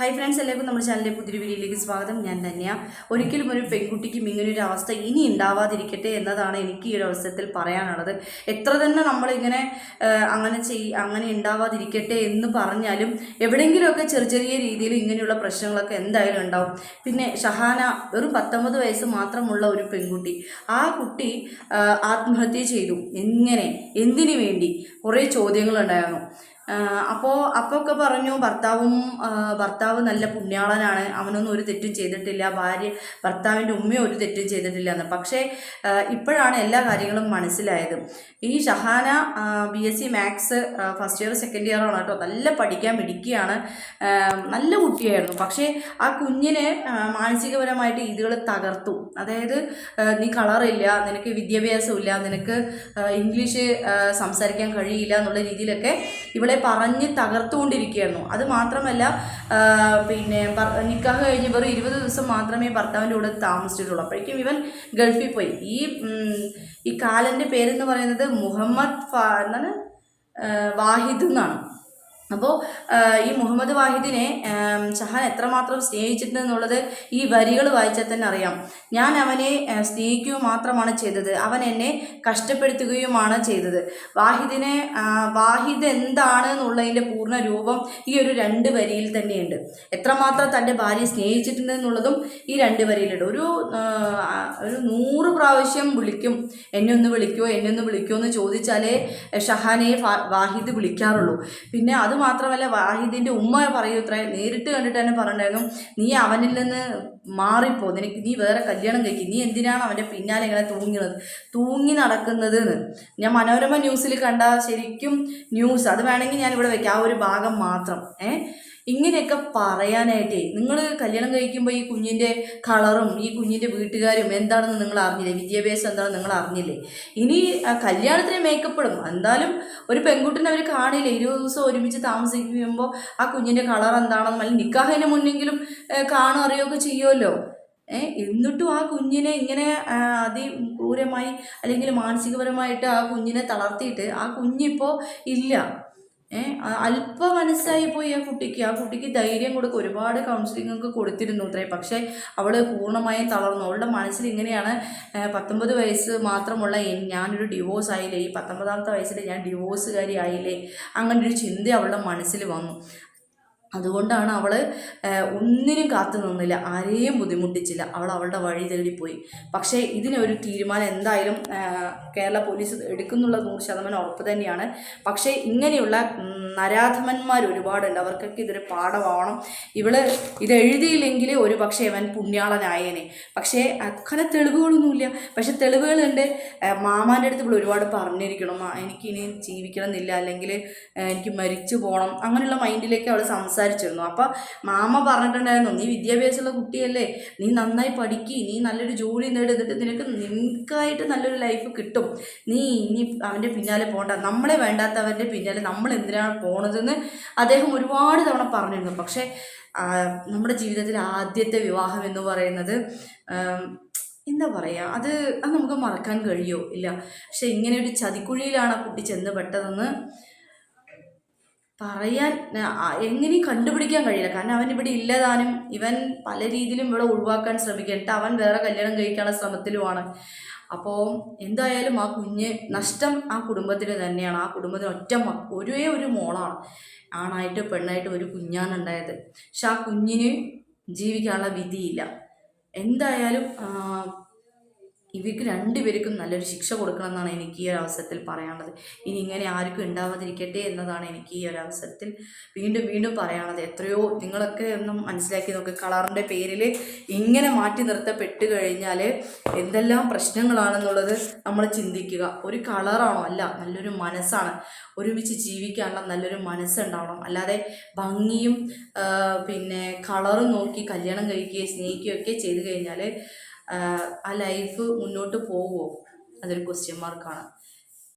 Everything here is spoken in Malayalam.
ഹായ് ഫ്രണ്ട്സ് എല്ലാവർക്കും നമ്മുടെ ചാനലിലെ പുതിയ വീഡിയോയിലേക്ക് സ്വാഗതം. ഞാൻ തന്നെയാണ് ഒരിക്കലും ഒരു പെൺകുട്ടിക്കും ഇങ്ങനൊരു അവസ്ഥ ഇനി ഉണ്ടാവാതിരിക്കട്ടെ എന്നതാണ് എനിക്ക് ഈ ഒരു അവസരത്തിൽ പറയാനുള്ളത്. എത്ര തന്നെ നമ്മളിങ്ങനെ അങ്ങനെ ചെയ് അങ്ങനെ ഉണ്ടാവാതിരിക്കട്ടെ എന്ന് പറഞ്ഞാലും എവിടെയെങ്കിലുമൊക്കെ ചെറിയ ചെറിയ രീതിയിൽ ഇങ്ങനെയുള്ള പ്രശ്നങ്ങളൊക്കെ എന്തായാലും ഉണ്ടാവും. പിന്നെ ഷഹാന വെറും പത്തൊമ്പത് വയസ്സ് മാത്രമുള്ള ഒരു പെൺകുട്ടി. ആ കുട്ടി ആത്മഹത്യ ചെയ്തു. എങ്ങനെ? എന്തിനു വേണ്ടി? കുറേ ചോദ്യങ്ങളുണ്ടായിരുന്നു. അപ്പോൾ അപ്പൊക്കെ പറഞ്ഞു ഭർത്താവും ഭർത്താവ് നല്ല പുണ്യാളനാണ്. അവനൊന്നും ഒരു തെറ്റും ചെയ്തിട്ടില്ല. ഭാര്യ ഭർത്താവിന്റെ ഉമ്മയും ഒരു തെറ്റും ചെയ്തിട്ടില്ല എന്ന് പക്ഷേ ഇപ്പോഴാണ് എല്ലാ കാര്യങ്ങളും മനസ്സിലായത്. ഈ Shahana B S C maths first year second year ആണ് കേട്ടോ. നല്ല പഠിക്കാൻ മിടിക്കുകയാണ് നല്ല കുട്ടിയായിരുന്നു. പക്ഷേ ആ കുഞ്ഞിനെ മാനസികപരമായിട്ട് ഇതുകൾ തകർത്തു. അതായത് നീ കളറില്ല നിനക്ക് വിദ്യാഭ്യാസമില്ല നിനക്ക് ഇംഗ്ലീഷ് സംസാരിക്കാൻ കഴിയില്ല എന്നുള്ള രീതിയിലൊക്കെ ഇവളെ പറഞ്ഞ് തകർത്തുകൊണ്ടിരിക്കുകയായിരുന്നു. അത് മാത്രമല്ല പിന്നെ നിക്കാഹ് കഴിഞ്ഞ് വെറും ഇരുപത് ദിവസം മാത്രമേ ഭർത്താവിന്റെ കൂടെ താമസിച്ചിട്ടുള്ളൂ. അപ്പോഴേക്കും ഇവൻ ഗൾഫിൽ പോയി. ഈ ഈ കാലന്റെ പേരെന്ന് പറയുന്നത് മുഹമ്മദ് ഫ എന്താണ്? വാഹിദ് എന്നാണ്. അപ്പോൾ ഈ മുഹമ്മദ് വാഹിദിനെ ഷഹാൻ എത്രമാത്രം സ്നേഹിച്ചിട്ടുണ്ടെന്നുള്ളത് ഈ വരികൾ വായിച്ചാൽ തന്നെ അറിയാം. ഞാൻ അവനെ സ്നേഹിക്കുക മാത്രമാണ് ചെയ്തത്. അവൻ എന്നെ കഷ്ടപ്പെടുത്തുകയുമാണ് ചെയ്തത്. വാഹിദിനെ വാഹിദ് എന്താണ് എന്നുള്ളതിന്റെ പൂർണ രൂപം ഈ ഒരു രണ്ട് വരിയിൽ തന്നെയുണ്ട്. എത്രമാത്രം തന്റെ ഭാര്യയെ സ്നേഹിച്ചിട്ടുണ്ട് എന്നുള്ളതും ഈ രണ്ട് വരിയിലുണ്ട്. ഒരു ഒരു നൂറ് പ്രാവശ്യം വിളിക്കും. എന്നെ ഒന്ന് വിളിക്കുമോ എന്നെ ഒന്ന് വിളിക്കുമോ എന്ന് ചോദിച്ചാലേ ഷഹാനെ വാഹിദ് വിളിക്കാറുള്ളൂ. പിന്നെ അത് മാത്രമല്ല വാഹിദിന്റെ ഉമ്മ പറയൂ ഇത്ര നേരിട്ട് കണ്ടിട്ട് തന്നെ പറഞ്ഞിട്ടുണ്ടായിരുന്നു നീ അവനിൽ നിന്ന് മാറിപ്പോ നിനക്ക് നീ വേറെ കല്യാണം കഴിക്കും നീ എന്തിനാണ് അവന്റെ പിന്നാലെ ഇങ്ങനെ തൂങ്ങുന്നത് തൂങ്ങി നടക്കുന്നത് ഞാൻ മനോരമ ന്യൂസിൽ കണ്ട ശരിക്കും ന്യൂസ് അത് വേണമെങ്കിൽ ഞാൻ ഇവിടെ വയ്ക്കാം ആ ഒരു ഭാഗം മാത്രം. ഏ? ഇങ്ങനെയൊക്കെ പറയാനായിട്ടേ നിങ്ങൾ കല്യാണം കഴിക്കുമ്പോൾ ഈ കുഞ്ഞിന്റെ കളറും ഈ കുഞ്ഞിന്റെ വീട്ടുകാരും എന്താണെന്ന് നിങ്ങൾ അറിഞ്ഞില്ലേ? വിദ്യാഭ്യാസം എന്താണെന്ന് നിങ്ങൾ അറിഞ്ഞില്ലേ? ഇനി കല്യാണത്തിന് മേക്കപ്പ് ഇടും. എന്തായാലും ഒരു പെൺകുട്ടിനെ അവർ കാണില്ലേ? ഇരുപത് ദിവസം ഒരുമിച്ച് താമസിക്കുമ്പോൾ ആ കുഞ്ഞിന്റെ കളർ എന്താണെന്നും അല്ലെങ്കിൽ നിക്കാഹിന് മുന്നെങ്കിലും കാണുക അറിയുകയൊക്കെ ചെയ്യുമല്ലോ എന്നിട്ടും ആ കുഞ്ഞിനെ ഇങ്ങനെ അതി അതിക്രൂരമായി അല്ലെങ്കിൽ മാനസികപരമായിട്ട് ആ കുഞ്ഞിനെ തളർത്തിയിട്ട് ആ കുഞ്ഞിപ്പോൾ ഇല്ല. അല്പ മനസ്സായി പോയി ആ കുട്ടിക്ക്. ആ കുട്ടിക്ക് ധൈര്യം കൊടുക്കുക ഒരുപാട് കൗൺസിലിംഗ് ഒക്കെ കൊടുത്തിരുന്നു അത്രേ. പക്ഷേ അവൾ പൂർണമായും തളർന്നു. അവളുടെ മനസ്സിൽ ഇങ്ങനെയാണ് പത്തൊമ്പത് വയസ്സ് മാത്രമുള്ള ഞാനൊരു ഡിവോഴ്സ് ആയില്ലേ? ഈ പത്തൊമ്പതാമത്തെ വയസ്സിൽ ഞാൻ ഡിവോഴ്സുകാരി ആയില്ലേ? അങ്ങനെ ഒരു ചിന്ത അവളുടെ മനസ്സിൽ വന്നു. അതുകൊണ്ടാണ് അവൾ ഒന്നിനും കാത്തു നിന്നില്ല. ആരെയും ബുദ്ധിമുട്ടിച്ചില്ല. അവൾ അവളുടെ വഴി തേടിപ്പോയി. പക്ഷേ ഇതിനൊരു തീരുമാനം എന്തായാലും കേരള പോലീസ് എടുക്കുന്നുള്ള നൂറ് ശതമാനം ഉറപ്പ് തന്നെയാണ്. പക്ഷേ ഇങ്ങനെയുള്ള നരാധമന്മാർ ഒരുപാടുണ്ട്. അവർക്കൊക്കെ ഇതൊരു പാഠമാവണം. ഇവൾ ഇത് എഴുതിയില്ലെങ്കിൽ ഒരു പക്ഷേ അവൻ പുണ്യാളനായേനെ. പക്ഷേ അങ്ങനെ തെളിവുകളൊന്നുമില്ല. പക്ഷേ തെളിവുകളുണ്ട്. മാമാന്റെ അടുത്ത് ഇവിടെ ഒരുപാട് പറഞ്ഞിരിക്കണം. എനിക്കിനി ജീവിക്കണം എന്നില്ല അല്ലെങ്കിൽ എനിക്ക് മരിച്ചു പോകണം അങ്ങനെയുള്ള മൈൻഡിലേക്ക് അവൾ സംസാരിച്ചിരുന്നു. അപ്പം മാമ പറഞ്ഞിട്ടുണ്ടായിരുന്നു നീ വിദ്യാഭ്യാസമുള്ള കുട്ടിയല്ലേ നീ നന്നായി പഠിക്കി നീ നല്ലൊരു ജോലി നേടിയിട്ട് നിനക്ക് നിനക്കായിട്ട് നല്ലൊരു ലൈഫ് കിട്ടും. നീ ഇനി അവന്റെ പിന്നാലെ പോകണ്ട നമ്മളെ വേണ്ടാത്തവന്റെ പിന്നാലെ നമ്മൾ എന്തിനാണ് പോണതെന്ന് അദ്ദേഹം ഒരുപാട് തവണ പറഞ്ഞിരുന്നു. പക്ഷേ നമ്മുടെ ജീവിതത്തിൽ ആദ്യത്തെ വിവാഹം എന്ന് പറയുന്നത് എന്താ പറയുക അത് അത് നമുക്ക് മറക്കാൻ കഴിയുമോ ഇല്ല. പക്ഷെ ഇങ്ങനെ ഒരു ചതിക്കുഴിയിലാണ് ആ കുട്ടി ചെന്ന് പെട്ടതെന്ന് പറയാൻ എങ്ങനെയും കണ്ടുപിടിക്കാൻ കഴിയില്ല. കാരണം അവൻ ഇവിടെ ഇല്ലതാനും ഇവൻ പല രീതിയിലും ഇവിടെ ഒഴിവാക്കാൻ ശ്രമിക്കട്ടെ അവൻ വേറെ കല്യാണം കഴിക്കാനുള്ള ശ്രമത്തിലുമാണ്. അപ്പോൾ എന്തായാലും ആ കുഞ്ഞ് നഷ്ടം ആ കുടുംബത്തിന് തന്നെയാണ്. ആ കുടുംബത്തിന് ഒറ്റ ഒരേ ഒരു മോളാണ്. ആണായിട്ട് പെണ്ണായിട്ട് ഒരു കുഞ്ഞാണ് ഉണ്ടായത്. പക്ഷെ ആ കുഞ്ഞിന് ജീവിക്കാനുള്ള വിധിയില്ല. എന്തായാലും ഇവർക്ക് രണ്ടുപേർക്കും നല്ലൊരു ശിക്ഷ കൊടുക്കണം എന്നാണ് എനിക്ക് ഈ ഒരു അവസരത്തിൽ പറയാനുള്ളത്. ഇനി ഇങ്ങനെ ആർക്കും ഉണ്ടാവാതിരിക്കട്ടെ എന്നതാണ് എനിക്ക് ഈ ഒരു അവസരത്തിൽ വീണ്ടും വീണ്ടും പറയാനുള്ളത്. എത്രയോ നിങ്ങളൊക്കെ ഒന്നും മനസ്സിലാക്കി നോക്കുക കളറിന്റെ പേരിൽ ഇങ്ങനെ മാറ്റി നിർത്തപ്പെട്ട് കഴിഞ്ഞാൽ എന്തെല്ലാം പ്രശ്നങ്ങളാണെന്നുള്ളത് നമ്മൾ ചിന്തിക്കുക. ഒരു കളറാണോ? അല്ല നല്ലൊരു മനസ്സാണ്. ഒരുമിച്ച് ജീവിക്കാനുള്ള നല്ലൊരു മനസ്സുണ്ടാവണം. അല്ലാതെ ഭംഗിയും പിന്നെ കളറും നോക്കി കല്യാണം കഴിക്കുകയും സ്നേഹിക്കുകയൊക്കെ ചെയ്തു കഴിഞ്ഞാൽ ആ ലൈഫ് മുന്നോട്ട് പോവുമോ അതൊരു ക്വസ്റ്റ്യൻ മാർക്കാണ്